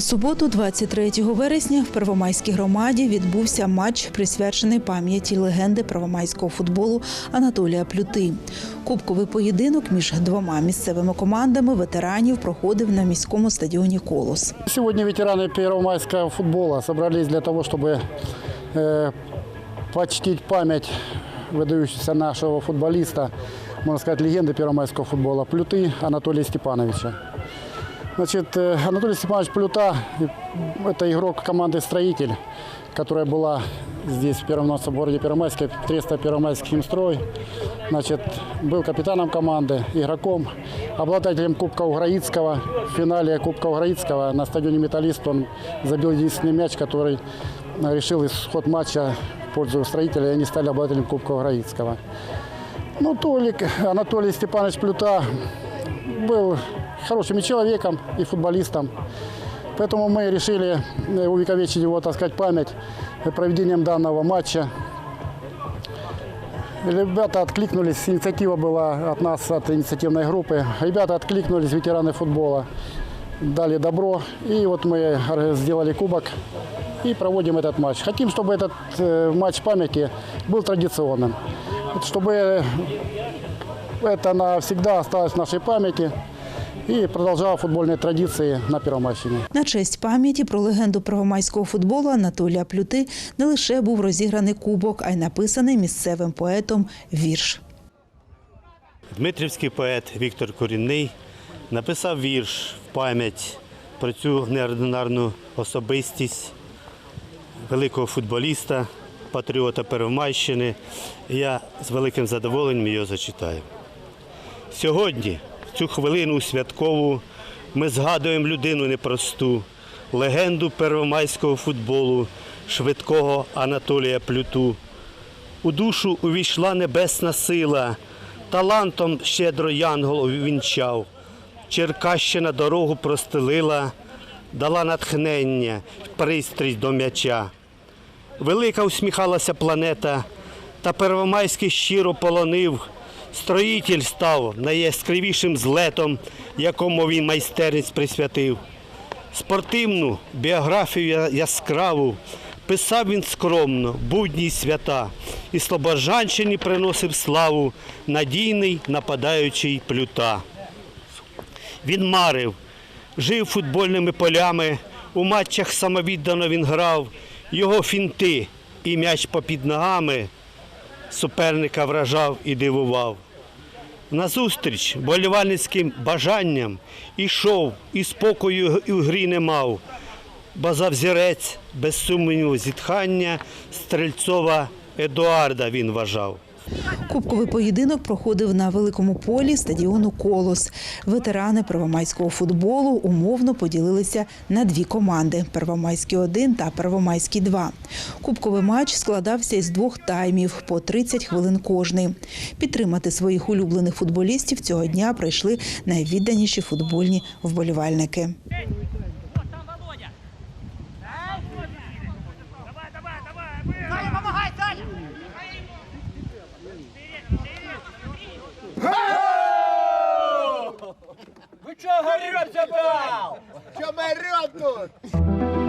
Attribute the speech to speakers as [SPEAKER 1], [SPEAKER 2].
[SPEAKER 1] У суботу, 23 вересня, в Первомайській громаді відбувся матч, присвячений пам'яті легенди первомайського футболу Анатолія Плюти. Кубковий поєдинок між двома місцевими командами ветеранів проходив на міському стадіоні Колос.
[SPEAKER 2] Сегодня ветераны первомайского футбола собрались для того, чтобы э, почтить память выдающегося нашего футболиста, можно сказать, легенды первомайского футбола, Плюты Анатолия Степановича. Значит, э, Анатолий Степанович Плюта – это игрок команды «Строитель», которая была здесь, в первом нашем городе Первомайске, Треста Первомайский химстрой. Значит, был капитаном команды, игроком, обладателем Кубка Уграицкого. В финале Кубка Уграицкого на стадионе «Металлист» он забил единственный мяч, который э, решил исход матча в пользу строителя, и они стали обладателем Кубка Уграицкого. Ну, Толик Анатолий Степанович Плюта был хорошим и человеком, и футболистом. Поэтому мы решили э, увековечить его, так сказать, память проведением данного матча. Ребята откликнулись, инициатива была от нас, от инициативной группы. Ребята откликнулись, ветераны футбола, дали добро. И вот мы сделали кубок и проводим этот матч. Хотим, чтобы этот э, матч памяти был традиционным. Чтобы это навсегда осталось в нашей памяти и продолжало футбольные традиции на Первомайщине.
[SPEAKER 1] На честь пам'яті про легенду первомайського футболу Анатолія Плюти не лише був розіграний кубок, а й написаний місцевим поетом вірш.
[SPEAKER 3] Дмитрівський поет Віктор Корінний написав вірш в пам'ять про цю неординарну особистість великого футболіста, патріота Первомайщини. Я з великим задоволенням його зачитаю. Сьогодні, цю хвилину святкову, ми згадуємо людину непросту, легенду первомайського футболу, швидкого Анатолія Плюту. У душу увійшла небесна сила, талантом щедро янгол увінчав. Черкащина дорогу простелила, дала натхнення, пристрість до м'яча. Велика усміхалася планета, та Первомайський щиро полонив. Строїтель став найяскравішим злетом, якому він майстерність присвятив. Спортивну біографію яскраву писав він скромно, будні свята, і Слобожанщині приносив славу надійний нападаючий плюта. Він марив, жив футбольними полями, у матчах самовіддано він грав, його фінти і м'яч попід ногами суперника вражав і дивував. Назустріч болівальницьким бажанням ішов і спокою у грі не мав. Бо за взірець, без сумніву, зітхання Стрельцова Едуарда він вважав.
[SPEAKER 1] Кубковий поєдинок проходив на великому полі стадіону Колос. Ветерани первомайського футболу умовно поділилися на дві команди: Первомайський 1 та Первомайський 2. Кубковий матч складався із двох таймів по 30 хвилин кожний. Підтримати своїх улюблених футболістів цього дня прийшли найвідданіші футбольні вболівальники.
[SPEAKER 4] Real! Chama Real todos!